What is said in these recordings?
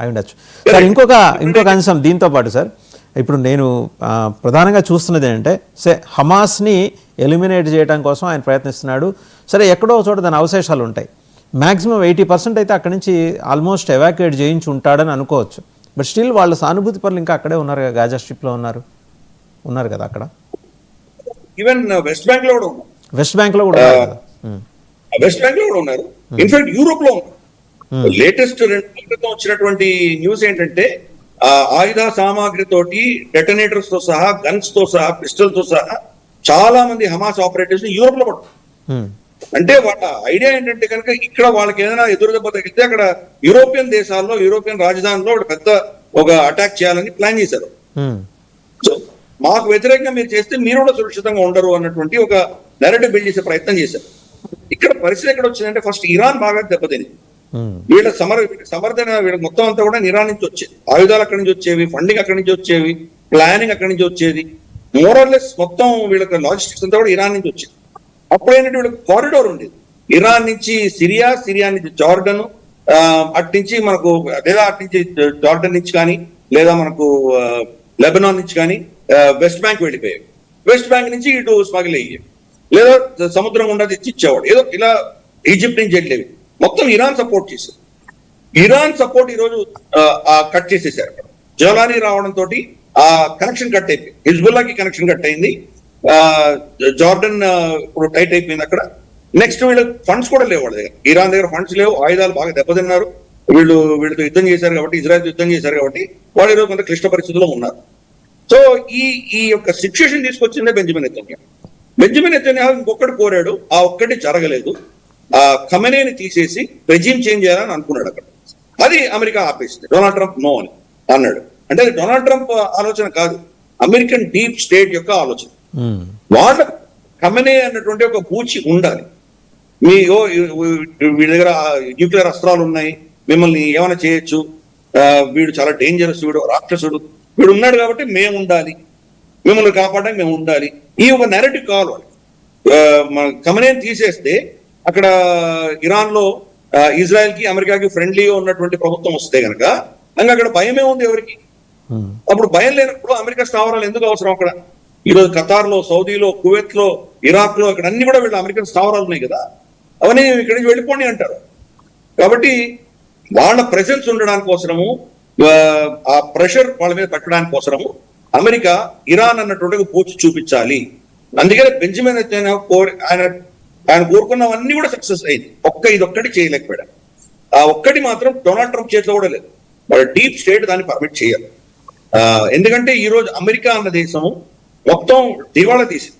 అయి ఉండొచ్చు. సార్ ఇంకొక ఇంకొక అంశం దీంతో పాటు సార్ ఇప్పుడు నేను ప్రధానంగా చూస్తున్నది ఏంటంటే సే హమాస్ని ఎలిమినేట్ చేయడం కోసం ఆయన ప్రయత్నిస్తున్నాడు. సరే ఎక్కడో చోట దాని అవశేషాలు ఉంటాయి. మ్యాక్సిమం ఎయిటీ పర్సెంట్ అయితే అక్కడి నుంచి ఆల్మోస్ట్ ఎవాక్యుయేట్ చేయించి ఉంటాడని అనుకోవచ్చు. బట్ స్టిల్ వాళ్ళ సానుభూతి పనులు ఇంకా అక్కడే ఉన్నారు కదా గాజా స్ట్రిప్లో ఉన్నారు. ఉన్నారు కదా అక్కడ? ఈవెన్ వెస్ట్ బ్యాంక్లో కూడా ఉన్నారు. వెస్ట్ కూడా ఉన్నారు కదా. ఉమ్. వెస్ట్ బ్యాంక్లో కూడా ఉన్నారు. ఇన్ఫాక్ట్ యూరోప్లో ఉన్నారు. లేటెస్ట్ రెండు రోజుల క్రితం వచ్చినటువంటి న్యూస్ ఏంటంటే ఆయుధ సామాగ్రి తోటి డెటనేటర్స్తో సహా గన్స్తో సహా పిస్టల్తో సహా చాలా మంది హమాస్ ఆపరేటర్స్ యూరోప్లో పడుతున్నారు ఉమ్. అంటే వాళ్ళ ఐడియా ఏంటంటే కనుక ఇక్కడ వాళ్ళకి ఏదైనా ఎదురు దెబ్బ తగిలితే అక్కడ యూరోపియన్ దేశాల్లో యూరోపియన్ రాజధానిలో ఒక పెద్ద ఒక అటాక్ చేయాలని ప్లాన్ చేశారు. సో మాకు వ్యతిరేకంగా మీరు చేస్తే మీరు కూడా సురక్షితంగా ఉండరు అన్నటువంటి ఒక నెరటివ్ బిల్డ్ చేసే ప్రయత్నం చేశారు ఇక్కడ పరిస్థితి ఎక్కడ వచ్చిందంటే ఫస్ట్ ఇరాన్ బాగా దెబ్బతింది. వీళ్ళ సమర సమర్థన వీళ్ళ మొత్తం అంతా కూడా ఇరాన్ నుంచి వచ్చేది ఆయుధాలు అక్కడి నుంచి వచ్చేవి ఫండింగ్ అక్కడి నుంచి వచ్చేవి ప్లానింగ్ అక్కడి నుంచి వచ్చేది. మోరల్లెస్ మొత్తం వీళ్ళకి లాజిస్టిక్స్ అంతా కూడా ఇరాన్ నుంచి వచ్చేది. అప్పుడేంటంటే వీళ్ళకి కారిడోర్ ఉండేది. ఇరాన్ నుంచి సిరియా సిరియా నుంచి జార్డన్ అటు నుంచి మనకు లేదా అటు నుంచి జార్డన్ నుంచి కానీ లేదా మనకు లెబనాన్ నుంచి కానీ వెస్ట్ బ్యాంక్ వెళ్ళిపోయేవి. వెస్ట్ బ్యాంక్ నుంచి ఇటు స్మగిల్ అయ్యేవి. లేదా సముద్రం గుండా తెచ్చి ఇచ్చేవాడు. ఏదో ఇలా ఈజిప్ట్ నుంచి వెళ్ళేవి. మొత్తం ఇరాన్ సపోర్ట్ చేశారు. ఇరాన్ సపోర్ట్ ఈ రోజు కట్ చేసేసారు అక్కడ జలానీ రావడం తోటి ఆ కనెక్షన్ కట్ అయిపోయింది. హిజ్బుల్లాకి కనెక్షన్ కట్ అయింది. ఆ, జార్డన్ ఇప్పుడు టైట్ అయిపోయింది అక్కడ. నెక్స్ట్ వీళ్ళు ఫండ్స్ కూడా లేవు వాళ్ళ దగ్గర. ఇరాన్ దగ్గర ఫండ్స్ లేవు. ఆయుధాలు బాగా దెబ్బతిన్నారు. వీళ్ళు వీళ్ళతో యుద్ధం చేశారు కాబట్టి ఇజ్రాయెల్ యుద్ధం చేశారు కాబట్టి వాళ్ళు ఈరోజు కొంత క్లిష్ట పరిస్థితుల్లో ఉన్నారు. సో ఈ ఈ యొక్క సిచ్యుయేషన్ తీసుకొచ్చిందే బెంజమిన్ ఎత్తన్యా బెంజమిన్ ఎత్తన్యా ఇంకొకటి కోరాడు. ఆ ఒక్కటి జరగలేదు. ఆ ఖమెనేని తీసేసి రెజీమ్ చేంజ్ చేయాలని అనుకున్నాడు అక్కడ. అది అమెరికా ఆపేసింది. డొనాల్డ్ ట్రంప్ నో అని అన్నాడు. అంటే అది డొనాల్డ్ ట్రంప్ ఆలోచన కాదు. అమెరికన్ డీప్ స్టేట్ యొక్క ఆలోచన. వాళ్ళ ఖమెనే అన్నటువంటి ఒక పూచి ఉండాలి. మీ ఓ వీడి దగ్గర న్యూక్లియర్ అస్త్రాలు ఉన్నాయి. మిమ్మల్ని ఏమైనా చేయొచ్చు? వీడు చాలా డేంజరస్ వీడు రాక్షసుడు. వీడు ఉన్నాడు కాబట్టి మేము ఉండాలి. మిమ్మల్ని కాపాడడానికి మేము ఉండాలి. ఈ ఒక నెరటివ్ కావాలి. మన ఖమెనేని తీసేస్తే అక్కడ ఇరాన్లో ఇజ్రాయెల్కి అమెరికాకి ఫ్రెండ్లీగా ఉన్నటువంటి ప్రభుత్వం వస్తే గనక ఇంకా అక్కడ భయమే ఉంది ఎవరికి. అప్పుడు భయం లేనప్పుడు అమెరికా స్థావరాలు ఎందుకు అవసరం అక్కడ? ఈరోజు ఖతార్లో సౌదీలో కువైత్లో ఇరాక్లో ఇక్కడ అన్ని కూడా వీళ్ళు అమెరికన్ స్థావరాలు ఉన్నాయి కదా. అవన్నీ ఇక్కడి నుంచి వెళ్ళిపోండి అంటారు. కాబట్టి వాళ్ళ ప్రెసెన్స్ ఉండడానికి కోసము ఆ, ప్రెషర్ వాళ్ళ మీద పెట్టడానికి కోసము అమెరికా ఇరాన్ అన్నటువంటి పూచి చూపించాలి. అందుకనే బెంజమిన్ ఆయన ఆయన కోరుకున్నవన్నీ కూడా సక్సెస్ అయింది. ఒక్క ఇది ఒక్కటి చేయలేకపోయాడు. ఆ ఒక్కటి మాత్రం డొనాల్డ్ ట్రంప్ చేతిలో కూడా లేదు. వాళ్ళ డీప్ స్టేట్ దాన్ని పర్మిట్ చేయాలి. ఎందుకంటే ఈ రోజు అమెరికా అన్న దేశము మొత్తం దివాళా తీసింది.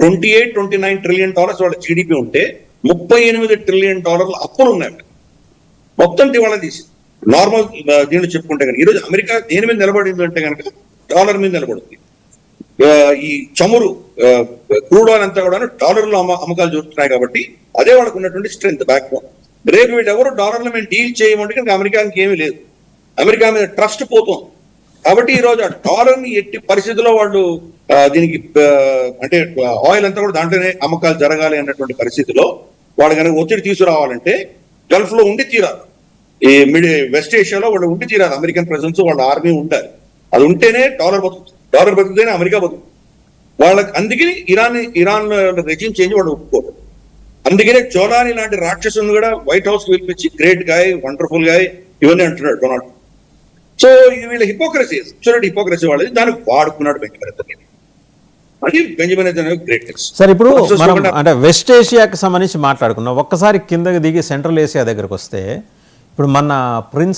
Twenty eight twenty nine trillion dollars వాళ్ళ జీడిపి ఉంటే ముప్పై ఎనిమిది ట్రిలియన్ డాలర్ల అప్పులు ఉన్నాయి మొత్తం దివాళా తీసింది. నార్మల్ దీనిలో చెప్పుకుంటే కనుక ఈరోజు అమెరికా దేని మీద నిలబడింది అంటే కనుక డాలర్ మీద నిలబడుతుంది. ఈ చమురు క్రూడ్ ఆయిల్ అంతా కూడా డాలర్లో అమ్మ అమ్మకాలు జరుగుతున్నాయి కాబట్టి అదే వాళ్ళకు ఉన్నటువంటి స్ట్రెంత్ బ్యాక్ బోన్ రేపు వీళ్ళు ఎవరు డాలర్లు మేము డీల్ చేయమంటే కనుక అమెరికాకి ఏమీ లేదు. అమెరికా మీద ట్రస్ట్ పోతుంది కాబట్టి ఈ రోజు ఆ డాలర్ని ఎట్టి పరిస్థితుల్లో వాళ్ళు దీనికి అంటే ఆయిల్ అంతా కూడా దాంట్లోనే అమ్మకాలు జరగాలి అన్నటువంటి పరిస్థితిలో వాళ్ళు కనుక ఒత్తిడి తీసుకురావాలంటే గల్ఫ్లో ఉండి తీరాలి. ఈ మిడి వెస్ట్ ఏషియాలో వాళ్ళు ఉండి తీరాలి. అమెరికన్ ప్రెసెన్స్ వాళ్ళ ఆర్మీ ఉండాలి. అది ఉంటేనే డాలర్ బతుకుతుంది డాలర్ బతుకుతేనే అమెరికా బతుకుతుంది వాళ్ళకి అందుకని ఇరాన్ ఇరాన్ రెజ్యూమ్ చేంజ్ వాళ్ళు ఒప్పుకోరు అందుకనే చోలాని లాంటి రాక్షసుని కూడా వైట్ హౌస్ పిలిపించి గ్రేట్ గాయ్ వండర్ఫుల్ గాయ్ ఇవన్నీ అంటున్నాడు డొనాల్డ్. సో వీళ్ళ హిపోక్రసీ చూడండి హిపోక్రసీ వాళ్ళది. దాన్ని వాడుకున్నాడు గ్రేట్నెస్ సార్ ఇప్పుడు మనం అంటే వెస్ట్ ఏషియాకి సంబంధించి మాట్లాడుకున్నాం ఒక్కసారి కిందకి దిగి సెంట్రల్ ఏషియా దగ్గరకు వస్తే ఇప్పుడు మన ప్రిన్స్